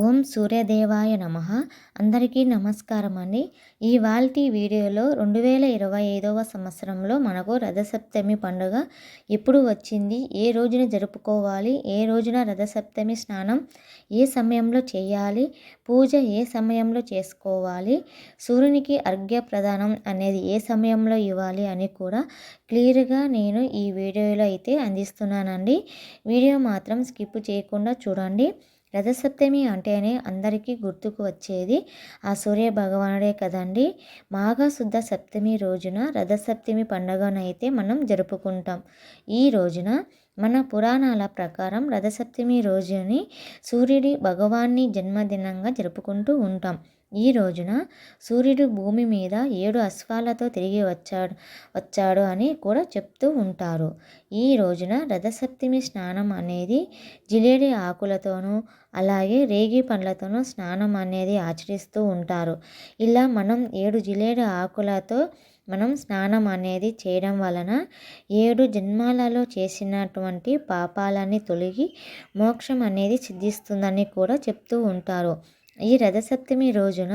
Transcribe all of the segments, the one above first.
ఓం సూర్యదేవాయ నమ. అందరికీ నమస్కారం అండి ఈ వీడియోలో రెండు వేల ఇరవై ఐదవ సంవత్సరంలో మనకు రథసప్తమి పండుగ ఎప్పుడు వచ్చింది? ఏ రోజున జరుపుకోవాలి? ఏ రోజున రథసప్తమి స్నానం ఏ సమయంలో చేయాలి? పూజ ఏ సమయంలో చేసుకోవాలి? సూర్యునికి అర్ఘ్య ప్రదానం అనేది ఏ సమయంలో ఇవ్వాలి అని కూడా క్లియర్గా నేను ఈ వీడియోలో అయితే అందిస్తున్నానండి. వీడియో మాత్రం స్కిప్ చేయకుండా చూడండి. రథసప్తమి అంటేనే అందరికీ గుర్తుకు వచ్చేది. ఆ సూర్య భగవానుడే కదండి. మాఘశుద్ధ సప్తమి రోజున రథసప్తమి పండుగనైతే మనం జరుపుకుంటాం. ఈ రోజున మన పురాణాల ప్రకారం రథసప్తమి రోజుని సూర్యుడి భగవాన్ని జన్మదినంగా జరుపుకుంటూ ఉంటాం. ఈ రోజున సూర్యుడు భూమి మీద ఏడు అశ్వాలతో తిరిగి వచ్చాడు వచ్చాడు అని కూడా చెప్తూ ఉంటారు. ఈ రోజున రథసప్తమి స్నానం అనేది జిలేడి ఆకులతోనూ అలాగే రేగి పండ్లతోనూ స్నానం అనేది ఆచరిస్తూ ఉంటారు. ఇలా మనం ఏడు జిలేడి ఆకులతో మనం స్నానం అనేది చేయడం వలన ఏడు జన్మాలలో చేసినటువంటి పాపాలని తొలగి మోక్షం అనేది సిద్ధిస్తుందని కూడా చెప్తూ ఉంటారు. ఈ రథసప్తమి రోజున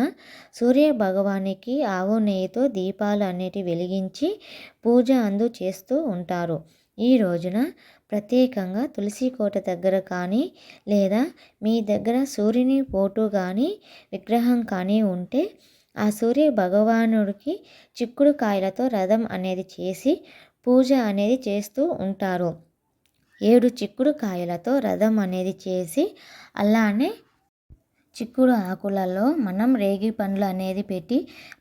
సూర్య భగవానికి ఆవు నెయ్యితో దీపాలు అన్నిటి వెలిగించి పూజ అందు చేస్తూ ఉంటారు. ఈ రోజున ప్రత్యేకంగా తులసి కోట దగ్గర కానీ లేదా మీ దగ్గర సూర్యుని పోటు కానీ విగ్రహం కానీ ఉంటే ఆ సూర్య భగవానుడికి చిక్కుడు కాయలతో రథం అనేది చేసి పూజ అనేది చేస్తూ ఉంటారు. ఏడు చిక్కుడు కాయలతో రథం అనేది చేసి అలానే చిక్కుడు ఆకులలో మనం రేగి పండ్లు అనేది పెట్టి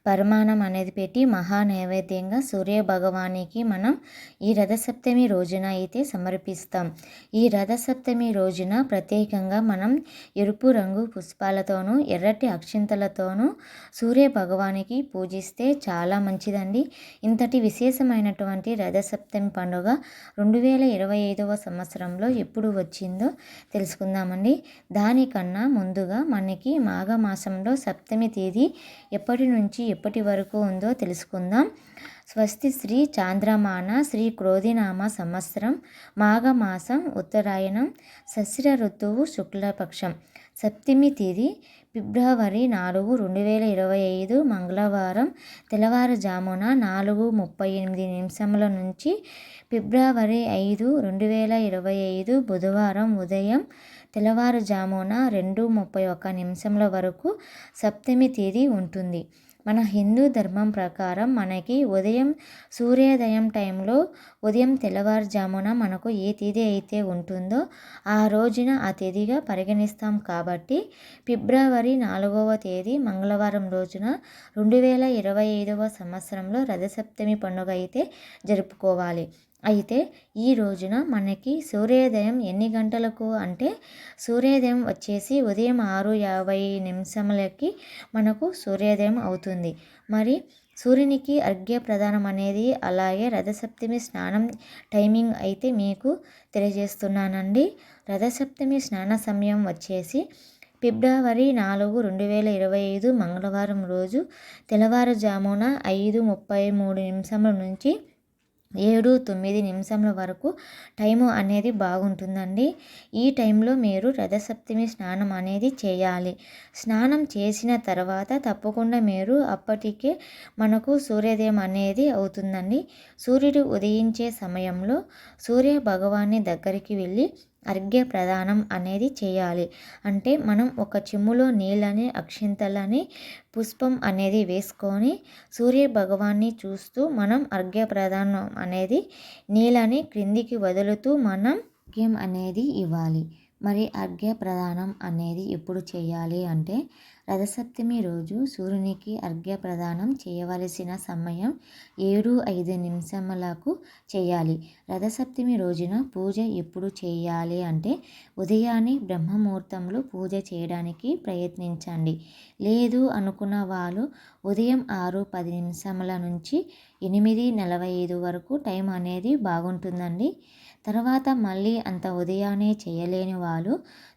పరిమాణం అనేది పెట్టి మహా నైవేద్యంగా సూర్య భగవానికి మనం ఈ రథసప్తమి రోజున అయితే సమర్పిస్తాం. ఈ రథసప్తమి రోజున ప్రత్యేకంగా మనం ఎరుపు రంగు పుష్పాలతోనూ ఎర్రటి అక్షింతలతోనూ సూర్య భగవానికి పూజిస్తే చాలా మంచిదండి. ఇంతటి విశేషమైనటువంటి రథసప్తమి పండుగ రెండు వేల ఇరవై ఐదవ సంవత్సరంలో ఎప్పుడు వచ్చిందో తెలుసుకుందామండి. దానికన్నా ముందుగా మన మనకి మాఘమాసంలో సప్తమి తేదీ ఎప్పటి నుంచి ఎప్పటి వరకు ఉందో తెలుసుకుందాం. స్వస్తి శ్రీ చాంద్రమాన శ్రీ క్రోధినామ సంవత్సరం మాఘమాసం ఉత్తరాయణం సస్య ఋతువు శుక్లపక్షం సప్తమి తేదీ ఫిబ్రవరి నాలుగు రెండు వేల ఇరవై ఐదు మంగళవారం తెల్లవారుజామున నాలుగు ముప్పై ఎనిమిది నిమిషముల నుంచి ఫిబ్రవరి ఐదు రెండు వేల ఇరవై ఐదు బుధవారం ఉదయం తెల్లవారుజామున రెండు ముప్పై ఒక్క నిమిషంల వరకు సప్తమి తేదీ ఉంటుంది. మన హిందూ ధర్మం ప్రకారం మనకి ఉదయం సూర్యోదయం టైంలో ఉదయం తెల్లవారుజామున మనకు ఏ తేదీ అయితే ఉంటుందో ఆ రోజున ఆ తేదీగా పరిగణిస్తాం కాబట్టి ఫిబ్రవరి నాలుగవ తేదీ మంగళవారం రోజున రెండు వేల ఇరవై ఐదవ సంవత్సరంలో రథసప్తమి పండుగ అయితే జరుపుకోవాలి. అయితే ఈ రోజున మనకి సూర్యోదయం ఎన్ని గంటలకు అంటే సూర్యోదయం వచ్చేసి ఉదయం ఆరు యాభై నిమిషములకి మనకు సూర్యోదయం అవుతుంది. మరి సూర్యునికి అర్ఘ్య ప్రదానం అనేది అలాగే రథసప్తమి స్నానం టైమింగ్ అయితే మీకు తెలియజేస్తున్నానండి. రథసప్తమి స్నాన సమయం వచ్చేసి ఫిబ్రవరి నాలుగు రెండు వేల ఇరవై ఐదు మంగళవారం రోజు తెల్లవారుజామున ఐదు ముప్పై మూడు నిమిషముల నుంచి ఏడు తొమ్మిది నిమిషంల వరకు టైము అనేది బాగుంటుందండి. ఈ టైంలో మీరు రథసప్తమి స్నానం అనేది చేయాలి. స్నానం చేసిన తర్వాత తప్పకుండా మీరు అప్పటికే మనకు సూర్యోదయం అనేది అవుతుందండి. సూర్యుడు ఉదయించే సమయంలో సూర్య భగవాన్ని దగ్గరికి వెళ్ళి అర్ఘ్య ప్రదానం అనేది చేయాలి. అంటే మనం ఒక చెమ్ములో నీళ్ళని అక్షింతలని పుష్పం అనేది వేసుకొని సూర్య భగవాన్ని చూస్తూ మనం అర్ఘ్య ప్రదానం అనేది నీళ్ళని క్రిందికి వదులుతూ మనం అర్ఘ్యం అనేది ఇవ్వాలి. మరి అర్ఘ్య ప్రదానం అనేది ఎప్పుడు చేయాలి అంటే రథసప్తమి రోజు సూర్యునికి అర్ఘ్య ప్రదానం చేయవలసిన సమయం ఏడు ఐదు నిమిషములకు చేయాలి. రథసప్తమి రోజున పూజ ఎప్పుడు చేయాలి అంటే ఉదయాన్నే బ్రహ్మముహూర్తంలో పూజ చేయడానికి ప్రయత్నించండి. లేదు అనుకున్న వాళ్ళు ఉదయం ఆరు పది నిమిషముల నుంచి ఎనిమిది నలభై ఐదు వరకు టైం అనేది బాగుంటుందండి. తర్వాత మళ్ళీ అంత ఉదయాన్నే చేయలేని వాళ్ళు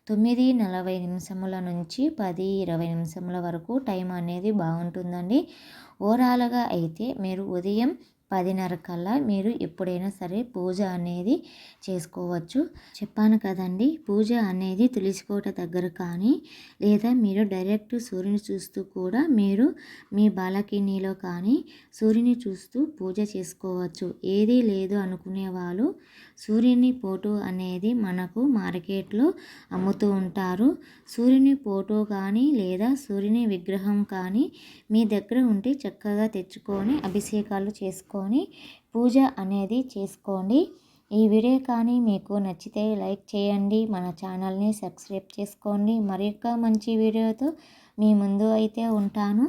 తొమ్మిది నలభై నిమిషముల నుంచి పది ఇరవై నిమిషముల వరకు టైం అనేది బాగుంటుందండి. ఓవరాల్గా అయితే మీరు ఉదయం పదిన్నర కల్లా మీరు ఎప్పుడైనా సరే పూజ అనేది చేసుకోవచ్చు. చెప్పాను కదండి పూజ అనేది తులసికోట దగ్గర కానీ లేదా మీరు డైరెక్ట్ సూర్యుని చూస్తూ కూడా మీరు మీ బాలకినీలో కానీ సూర్యుని చూస్తూ పూజ చేసుకోవచ్చు. ఏదీ లేదు అనుకునే వాళ్ళు సూర్యుని ఫోటో అనేది మనకు మార్కెట్లో అమ్ముతూ ఉంటారు. సూర్యుని ఫోటో కానీ లేదా సూర్యుని విగ్రహం కానీ మీ దగ్గర ఉంటే చక్కగా తెచ్చుకొని అభిషేకాలు చేసుకో చేసుకొని పూజ అనేది చేసుకోండి. ఈ వీడియో కానీ మీకు నచ్చితే లైక్ చేయండి. మన ఛానల్ని సబ్స్క్రైబ్ చేసుకోండి. మరొక మంచి వీడియోతో మీ ముందు అయితే ఉంటాను.